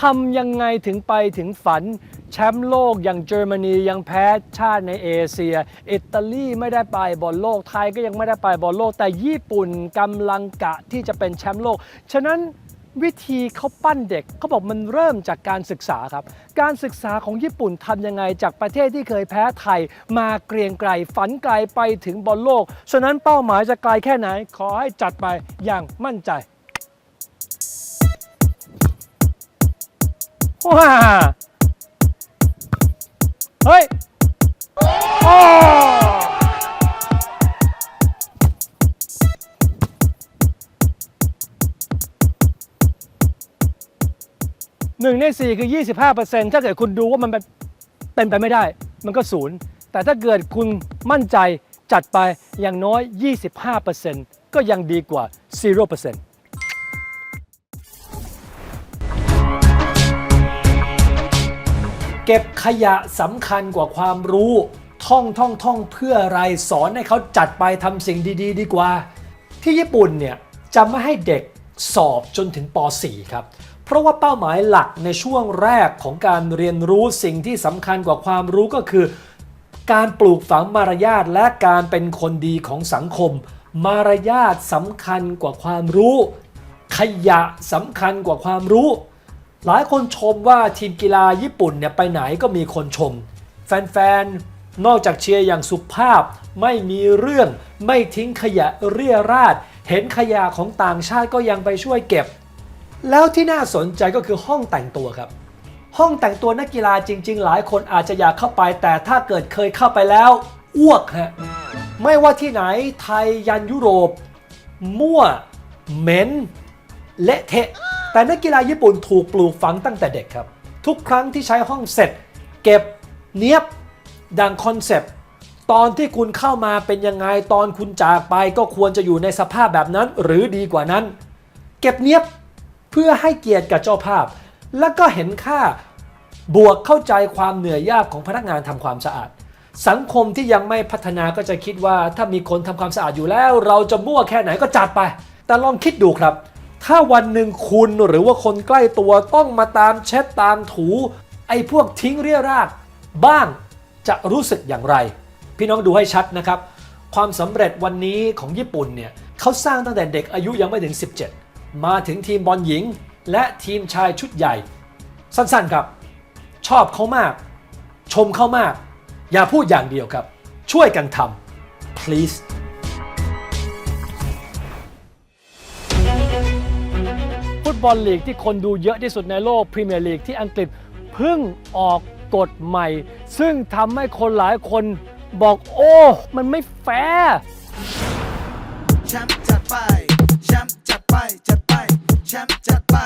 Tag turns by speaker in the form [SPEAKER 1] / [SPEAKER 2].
[SPEAKER 1] ทำยังไงถึงไปถึงฝัน แชมป์โลกอย่างเยอรมนียังแพ้ชาติในเอเชีย อิตาลีไม่ได้ไปบอลโลกไทยก็ยังไม่ได้ไปบอลโลก แต่ญี่ปุ่นกำลังกะที่จะเป็นแชมป์โลก ฉะนั้นวิธีเขาปั้นเด็กเขาบอกมันเริ่มจากการศึกษาครับ การศึกษาของญี่ปุ่นทำยังไงจากประเทศที่เคยแพ้ไทย มาเกรียงไกรฝันไกลไปถึงบอลโลก ฉะนั้นเป้าหมายจะไกลแค่ไหนขอให้จัดไปอย่างมั่นใจ ว้าเฮ้ย โอ้หนึ่งในสี่คือ 25%ถ้าเกิดคุณดูว่ามันเป็นไปไม่ได้ มันก็ศูนย์ แต่ถ้าเกิดคุณมั่นใจจัดไปอย่างน้อย 25%ก็ยังดีกว่า 0% ก็บขยะสำคัญกว่าความรู้ ท่องท่องท่องเพื่ออะไรสอนให้เขาจัดไปทำสิ่งดี ๆ ดีกว่า ที่ญี่ปุ่นเนี่ยจะไม่ให้เด็กสอบจนถึงป .4 ครับ เพราะว่าเป้าหมายหลักในช่วงแรกของการเรียนรู้สิ่งที่สำคัญกว่าความรู้ก็คือ การปลูกฝังมารยาทและการเป็นคนดีของสังคม มารยาทสำคัญกว่าความรู้ ขยะสำคัญกว่าความรู้ หลายคนชมว่าทีมกีฬาญี่ปุ่นเนี่ยไปไหนก็มีคนชม แฟนๆ นอกจากเชียร์อย่างสุภาพ ไม่มีเรื่อง ไม่ทิ้งขยะเรี่ยราดเห็นขยะของต่างชาติก็ยังไปช่วยเก็บ แล้วที่น่าสนใจก็คือห้องแต่งตัวครับ ห้องแต่งตัวนักกีฬาจริง ๆ หลายคนอาจจะอยากเข้าไป แต่ถ้าเกิดเคยเข้าไปแล้วอ้วกฮะไม่ว่าที่ไหนไทยยันยุโรป มั่วเหม็นเละเทะ แต่นักกีฬาญี่ปุ่นถูกปลูกฝังตั้งแต่เด็กครับ ทุกครั้งที่ใช้ห้องเสร็จ เก็บเนียบดังคอนเซปต์ตอนที่คุณเข้ามาเป็นยังไงตอนคุณจากไปก็ควรจะอยู่ในสภาพแบบนั้น หรือดีกว่านั้น เก็บเนียบเพื่อให้เกียรติกับเจ้าภาพ แล้วก็เห็นค่าบวกเข้าใจความเหนื่อยยากของพนักงานทำความสะอาด สังคมที่ยังไม่พัฒนาก็จะคิดว่าถ้ามีคนทำความสะอาดอยู่แล้ว เราจะมั่วแค่ไหนก็จัดไป แต่ลองคิดดูครับ ถ้าวันหนึ่งคุณหรือว่าคนใกล้ตัวต้องมาตามเช็ดตามถู ไอ้พวกทิ้งเรี่ยราดบ้างจะรู้สึกอย่างไร พี่น้องดูให้ชัดนะครับ ความสำเร็จวันนี้ของญี่ปุ่นเนี่ยเขาสร้างตั้งแต่เด็กอายุยังไม่ถึง 17 มาถึงทีมบอลหญิง และทีมชายชุดใหญ่ สั้นๆครับ ชอบเขามาก ชมเขามาก อย่าพูดอย่างเดียวครับ ช่วยกันทำ please บอลลีกที่คนดูเยอะที่สุดในโลกพรีเมียร์ลีกที่อังกฤษเพิ่งออกกฎใหม่ ซึ่งทำให้คนหลายคนบอกโอ้ มันไม่แฟร์
[SPEAKER 2] แชมป์จัดไปแชมป์จัดไปจัดไปแชมป์จัดไป